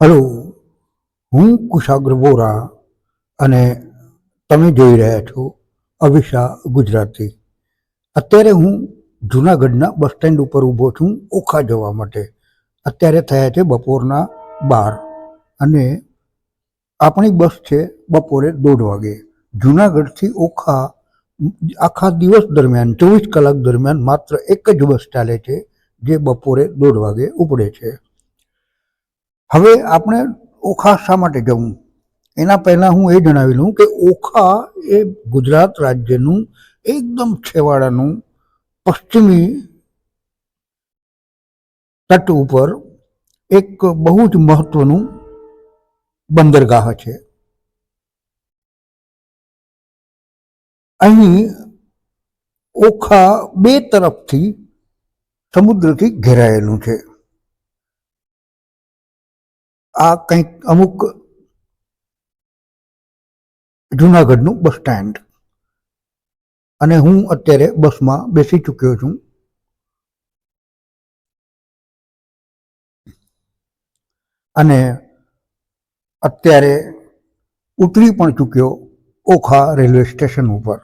Hello, હું કુશાગ્ર વોરા અને તમે જોઈ રહ્યા છો અવિશા ગુજરાતી. અત્યારે હું જુનાગઢના બસ સ્ટેન્ડ ઉપર ઊભો છું ઓખા જવા માટે. અત્યારે થયા છે બપોરના બાર અને આપણી બસ છે બપોરે દોઢ વાગે. જુનાગઢથી ઓખા આખા દિવસ દરમિયાન, ચોવીસ કલાક દરમિયાન માત્ર એક જ બસ ચાલે છે જે બપોરે દોઢ વાગે ઉપડે છે. હવે આપણે ઓખા શા માટે જવું એના પહેલાં હું એ જણાવી લઉં કે ઓખા એ ગુજરાત રાજ્યનું એકદમ છેવાડાનું પશ્ચિમી તટ ઉપર એક બહુ જ મહત્વનું બંદરગાહ છે. અહીં ઓખા બે તરફથી સમુદ્રથી ઘેરાયેલું છે. આ કંઈક અમુક જુનાગઢનું બસ સ્ટેન્ડ. અને હું અત્યારે બસમાં બેસી ચૂક્યો છું. અને અત્યારે ઉતરી પણ ચૂક્યો ઓખા રેલવે સ્ટેશન ઉપર.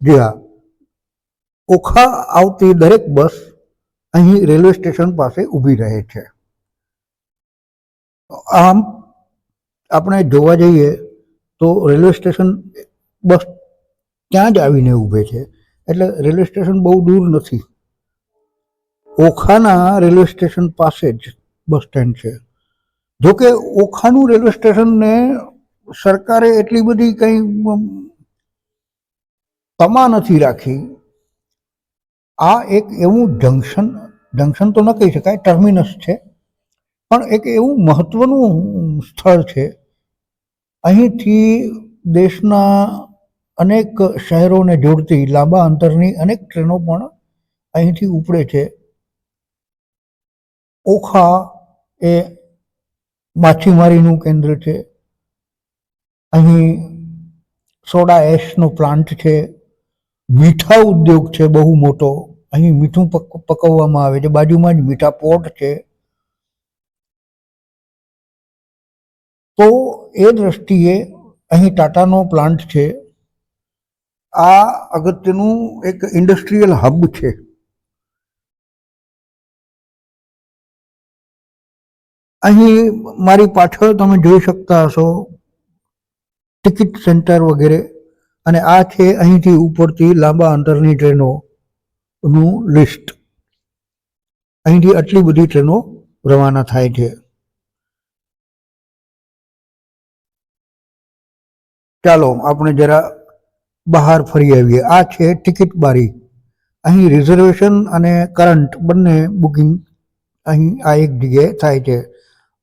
જ્યાં ઓખા આવતી દરેક બસ અહીં રેલવે સ્ટેશન પાસે ઊભી રહે છે. આમ આપણે જોવા જઈએ તો રેલવે સ્ટેશન બસ ત્યાં જ આવીને ઊભે છે. એટલે રેલવે સ્ટેશન બહુ દૂર નથી. ઓખાના રેલવે સ્ટેશન પાસે જ બસ સ્ટેન્ડ છે. જોકે ઓખાનું રેલવે સ્ટેશનને સરકારે એટલી બધી કંઈ તમા નથી રાખી. આ એક એવું જંકશન જંકશન તો ન કહી શકાય, ટર્મિનસ છે. પણ એક એવું મહત્વનું સ્થળ છે. અહીંથી દેશના અનેક શહેરોને જોડતી લાંબા અંતરની અનેક ટ્રેનો પણ અહીંથી ઉપડે છે. ઓખા એ માછીમારીનું કેન્દ્ર છે. અહીં સોડા એશનો પ્લાન્ટ છે. મીઠા ઉદ્યોગ છે બહુ મોટો. અહીં મીઠું પક, પકવવામાં આવે છે. બાજુમાં જ મીઠા પોર્ટ છે. તો એ દ્રષ્ટિએ અહીં ટાટાનો પ્લાન્ટ છે. આ અગત્યનું એક ઇન્ડસ્ટ્રીયલ હબ છે. અહીં મારી પાછળ તમે જોઈ શકતા હશો ટિકિટ સેન્ટર વગેરે અને આ છે અહીંથી ઉપરથી લાંબા અંતરની ટ્રેનોનું લિસ્ટ. અહીંથી આટલી બધી ટ્રેનો રવાના થાય છે. ચાલો, આપણે જરા બહાર ફરી આવીએ. આ છે ટિકિટ બારી. અહીં રિઝર્વેશન અને કરંટ બંને બુકિંગ અહીં આ એક જગ્યાએ થાય છે.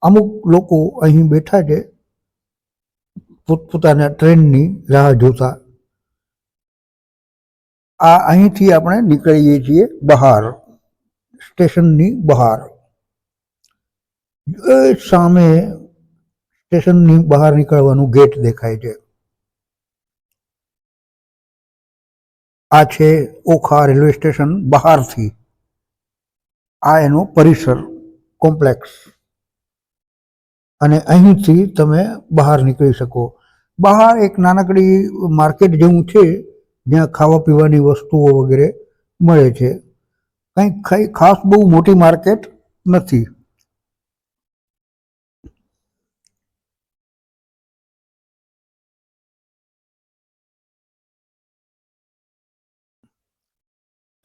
અમુક લોકો અહીં બેઠા છે, પોતપોતાના ટ્રેનની રાહ જોતા. આ અહીંથી આપણે નીકળીએ છીએ બહાર, સ્ટેશનની બહાર. સામે સ્ટેશનની બહાર નીકળવાનું ગેટ દેખાય છે. આ છે ઓખા રેલવે સ્ટેશન બહારથી. આ એનો પરિસર કોમ્પ્લેક્સ. અને અહીંથી તમે બહાર નીકળી શકો. બહાર એક નાનકડી માર્કેટ જેવું છે, જ્યાં ખાવા પીવાની વસ્તુઓ વગેરે મળે છે. કંઈ ખાસ બહુ મોટી માર્કેટ નથી.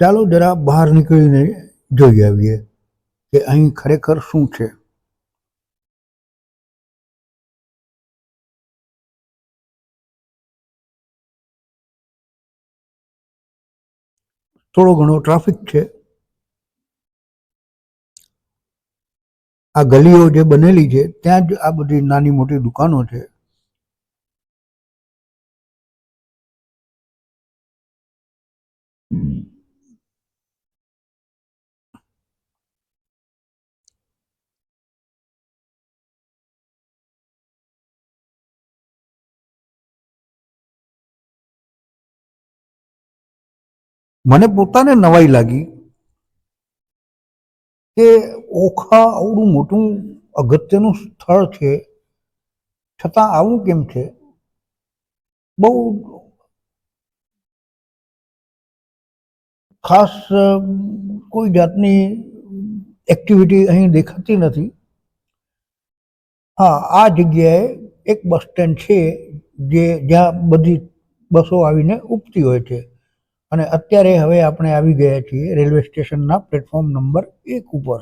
ચાલો જરા બહાર નીકળીને જોઈ આવીએ કે અહીં ખરેખર શું છે. થોડો ઘણો ટ્રાફિક છે. આ ગલીઓ જે બનેલી છે, ત્યાં જ આ બધી નાની મોટી દુકાનો છે. મને પોતાને નવાઈ લાગી કે ઓખા આવડું મોટું અગત્યનું સ્થળ છે. છતાં આવું કેમ છે? બહુ ખાસ કોઈ જાતની એક્ટિવિટી અહીં દેખાતી નથી. હા, આ જગ્યાએ એક બસ સ્ટેન્ડ છે જે જ્યાં બધી બસો આવીને ઉપતી હોય છે. અને અત્યારે હવે આપણે આવી ગયા છીએ રેલવે સ્ટેશનના પ્લેટફોર્મ નંબર એક ઉપર.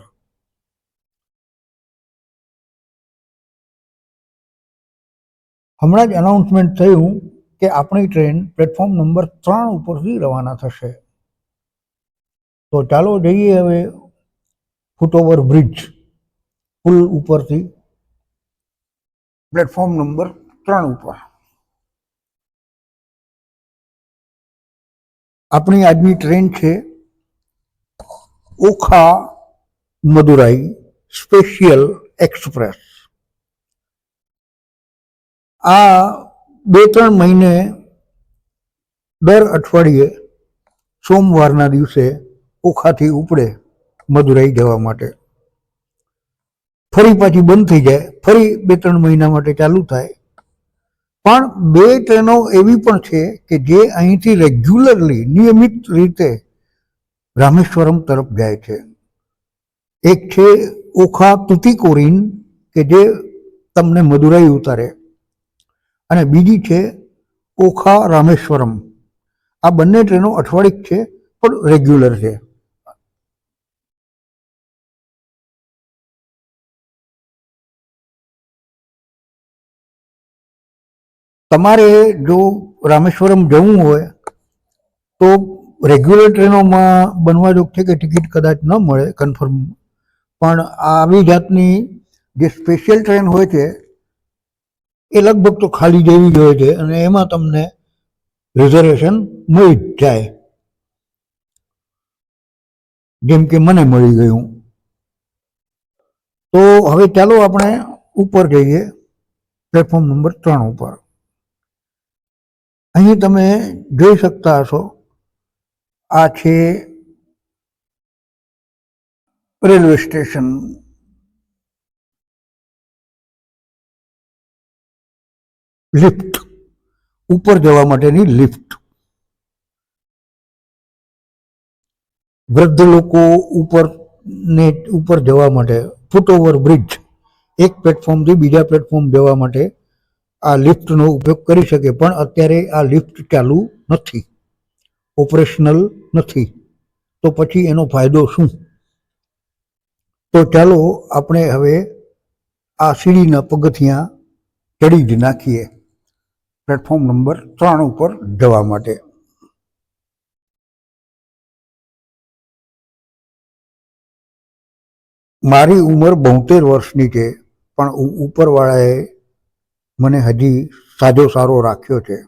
હમણાં જ અનાઉન્સમેન્ટ થયું કે આપણી ટ્રેન પ્લેટફોર્મ નંબર ત્રણ ઉપરથી રવાના થશે. તો ચાલો જઈએ હવે ફૂટઓવર બ્રિજ પુલ ઉપરથી. પ્લેટફોર્મ નંબર ત્રણ ઉપર. આપણી આજની ટ્રેન છે ઓખા મદુરાઈ સ્પેશિયલ એક્સપ્રેસ. આ બે ત્રણ મહિને દર અઠવાડિયે સોમવારના દિવસે ઓખાથી ઉપડે મદુરાઈ જવા માટે. ફરી પાછી બંધ થઈ જાય, ફરી બે ત્રણ મહિના માટે ચાલુ થાય. પણ બે ટ્રેનો એવી પણ છે કે જે અહીંથી રેગ્યુલરલી નિયમિત રીતે રામેશ્વરમ તરફ જાય છે. એક છે ઓખા તુતિકોરીન કે જે તમને મદુરાઈ ઉતારે. અને બીજી છે ઓખા રામેશ્વરમ. આ બંને ટ્રેનો અઠવાડિક છે, પણ રેગ્યુલર છે. તમારે જો રામેશ્વરમ જવું હોય, તો રેગ્યુલર ટ્રેનોમાં બનવા જોગ છે કે ટિકિટ કદાચ ન મળે કન્ફર્મ પણ આવી જાતની જે સ્પેશિયલ ટ્રેન હોય છે, એ લગભગ તો ખાલી જેવી જ હોય છે અને એમાં તમને રિઝર્વેશન મળી જ જાય. જેમ કે મને મળી ગયું. તો હવે ચાલો આપણે ઉપર જઈએ પ્લેટફોર્મ નંબર ત્રણ ઉપર. અહીં તમે જોઈ શકતા હશો, આ છે રેલવે સ્ટેશન. લિફ્ટ. ઉપર જવા માટેની લિફ્ટ. વૃદ્ધ લોકો ઉપર ને ઉપર જવા માટે ફૂટઓવર બ્રિજ. એક પ્લેટફોર્મથી બીજા પ્લેટફોર્મ જવા માટે આ લિફ્ટનો ઉપયોગ કરી શકે, પણ અત્યારે આ લિફ્ટ ચાલુ નથી, ઓપરેશનલ નથી. તો પછી એનો ફાયદો શું? તો ચાલો આપણે હવે આ સીડીના પગથિયાં ચડી જ નાખીએ. પ્લેટફોર્મ નંબર ત્રણ ઉપર જવા માટે. મારી ઉંમર બોતેર વર્ષની છે, પણ ઉપરવાળાએ મને હજી સાજો સારો રાખ્યો છે.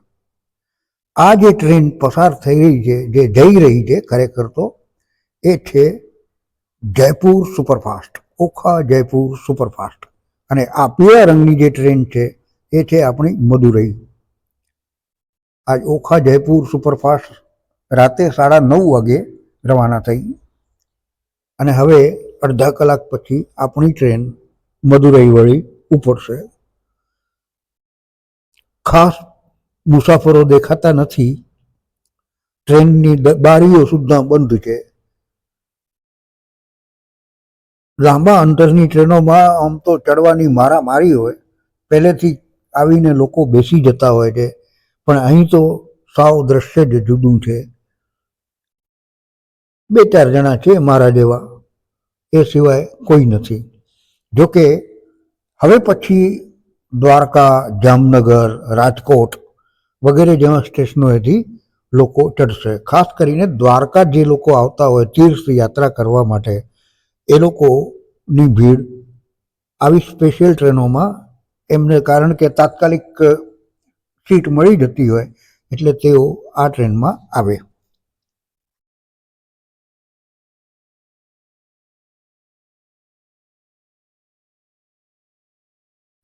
આ જે ટ્રેન પસાર થઈ રહી છે, જે જઈ રહી છે ખરેખર તો, એ છે જયપુર સુપરફાસ્ટ, ઓખા જયપુર સુપરફાસ્ટ. અને આ પીળા રંગની જે ટ્રેન છે, એ છે આપણી મદુરઈ. આજ ઓખા જયપુર સુપરફાસ્ટ રાતે સાડા નવ વાગે રવાના થઈ. અને હવે અડધા કલાક પછી આપણી ટ્રેન મદુરઈ વળી ઉપડશે. ખાસ મુસાફરો દેખાતા નથી. ટ્રેનની બારીઓ સુદ્ધા બંધ છે. લાંબા અંતરની ટ્રેનોમાં આમ તો ચડવાની મારા મારી હોય. પહેલેથી આવીને લોકો બેસી જતા હોય છે. પણ અહીં તો સાવ દ્રશ્ય જ જુદું છે. બે ચાર જણા છે મારા જેવા. એ સિવાય કોઈ નથી. જોકે હવે પછી દ્વારકા, જામનગર, રાજકોટ વગેરે જેવા સ્ટેશનોએથી લોકો ચડશે. ખાસ કરીને દ્વારકા જે લોકો આવતા હોય તીર્થ યાત્રા કરવા માટે, એ લોકોની ભીડ આવી સ્પેશિયલ ટ્રેનોમાં એમને કારણ કે તાત્કાલિક સીટ મળી જતી હોય એટલે તેઓ આ ટ્રેનમાં આવે.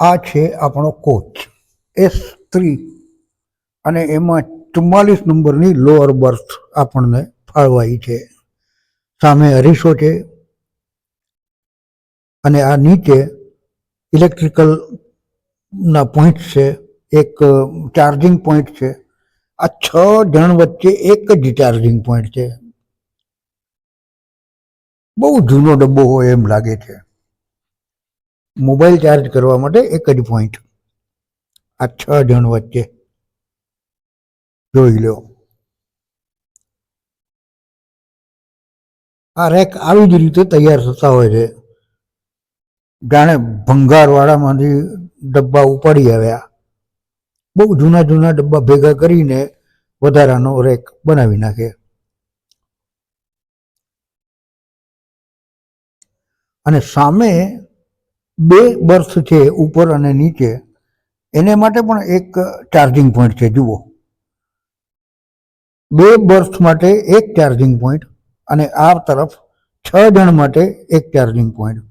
આ છે આપણો કોચ એસ થ્રી અને એમાં ચુમ્માલીસ નંબરની લોઅર બર્થ આપણને ફાળવાઈ છે. સામે અરીસો છે. અને આ નીચે ઇલેક્ટ્રિકલ ના પોઈન્ટ છે. એક ચાર્જિંગ પોઈન્ટ છે. આ છ જણ વચ્ચે એક જ ચાર્જિંગ પોઈન્ટ છે. બહુ જૂનો ડબ્બો હોય એમ લાગે છે. મોબાઈલ ચાર્જ કરવા માટે એક જ પોઈન્ટ આ છ જણ વચ્ચે. જોઈ લો. આ રેક આવી જ રીતે તૈયાર થતા હોય છે. જાણે ભંગારવાળામાંથી ડબ્બા ઉપાડી આવ્યા. બહુ જૂના જૂના ડબ્બા ભેગા કરીને વધારાનો રેક બનાવી નાખે. અને સામે બે બર્થ છે ઉપર અને નીચે, એને માટે પણ એક ચાર્જિંગ પોઈન્ટ છે, જુઓ. બે બર્થ માટે એક ચાર્જિંગ પોઈન્ટ અને આ તરફ છ જણ માટે એક ચાર્જિંગ પોઈન્ટ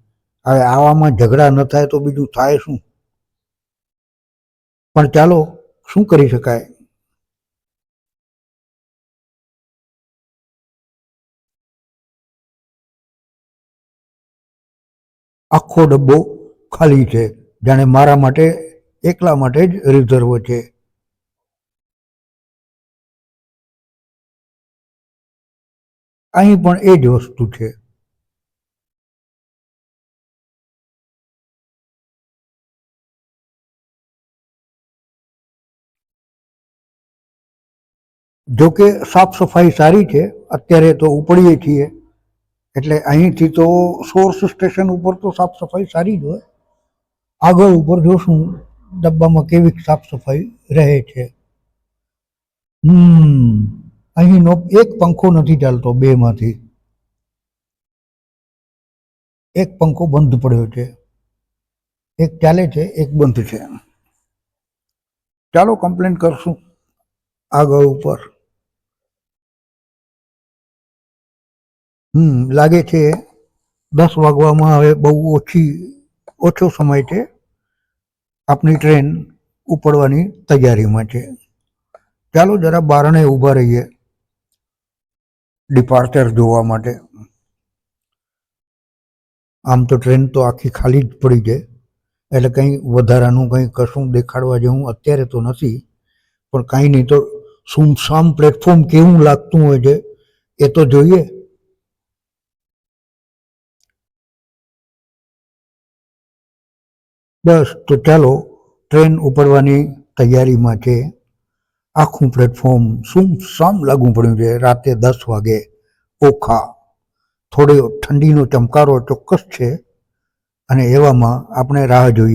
હવે આવામાં ઝઘડા ન થાય તો બીજું થાય શું? પણ ચાલો, શું કરી શકાય? આખો ડબ્બો ખાલી છે. જાણે મારા માટે, એકલા માટે જ રિઝર્વ છે. અહીં પણ એ જ વસ્તુ છે. જોકે સાફ સફાઈ સારી છે, અત્યારે તો ઉપડીએ છીએ. એટલે અહીંથી તો સોર્સ સ્ટેશન ઉપર તો સાફ સફાઈ સારી જ હોય. આગળ ઉપર જોશું ડબ્બામાં કેવી સાફ સફાઈ રહે છે. હમ, અહીંનો એક પંખો નથી ચાલતો બેમાંથી. એક પંખો બંધ પડ્યો છે. એક ચાલે છે, એક બંધ છે. ચાલો કમ્પ્લેન કરશું આગળ ઉપર. હમ, લાગે છે દસ વાગવામાં હવે બહુ ઓછી, ઓછો સમય છે આપની ટ્રેન ઉપડવાની તૈયારીમાં છે. ચાલો જરા બારણે ઊભા રહીએ ડિપાર્ચર જોવા માટે. આમ તો ટ્રેન તો આખી ખાલી જ પડી છે, એટલે કંઈ વધારાનું કંઈ કશું દેખાડવા જેવું અત્યારે તો નથી, પણ કાંઈ નહીં તો સુમસામ પ્લેટફોર્મ કેવું લાગતું હોય છે એ તો જોઈએ. બસ, તો ચાલો, ટ્રેન ઉપડવાની તૈયારીમાં છે આખું પ્લેટફોર્મ સુમસામ લાગુ પડ્યું છે. રાતે દસ વાગે ઓખા. થોડો ઠંડીનો ચમકારો ચોક્કસ છે અને એવામાં આપણે રાહ જોઈએ.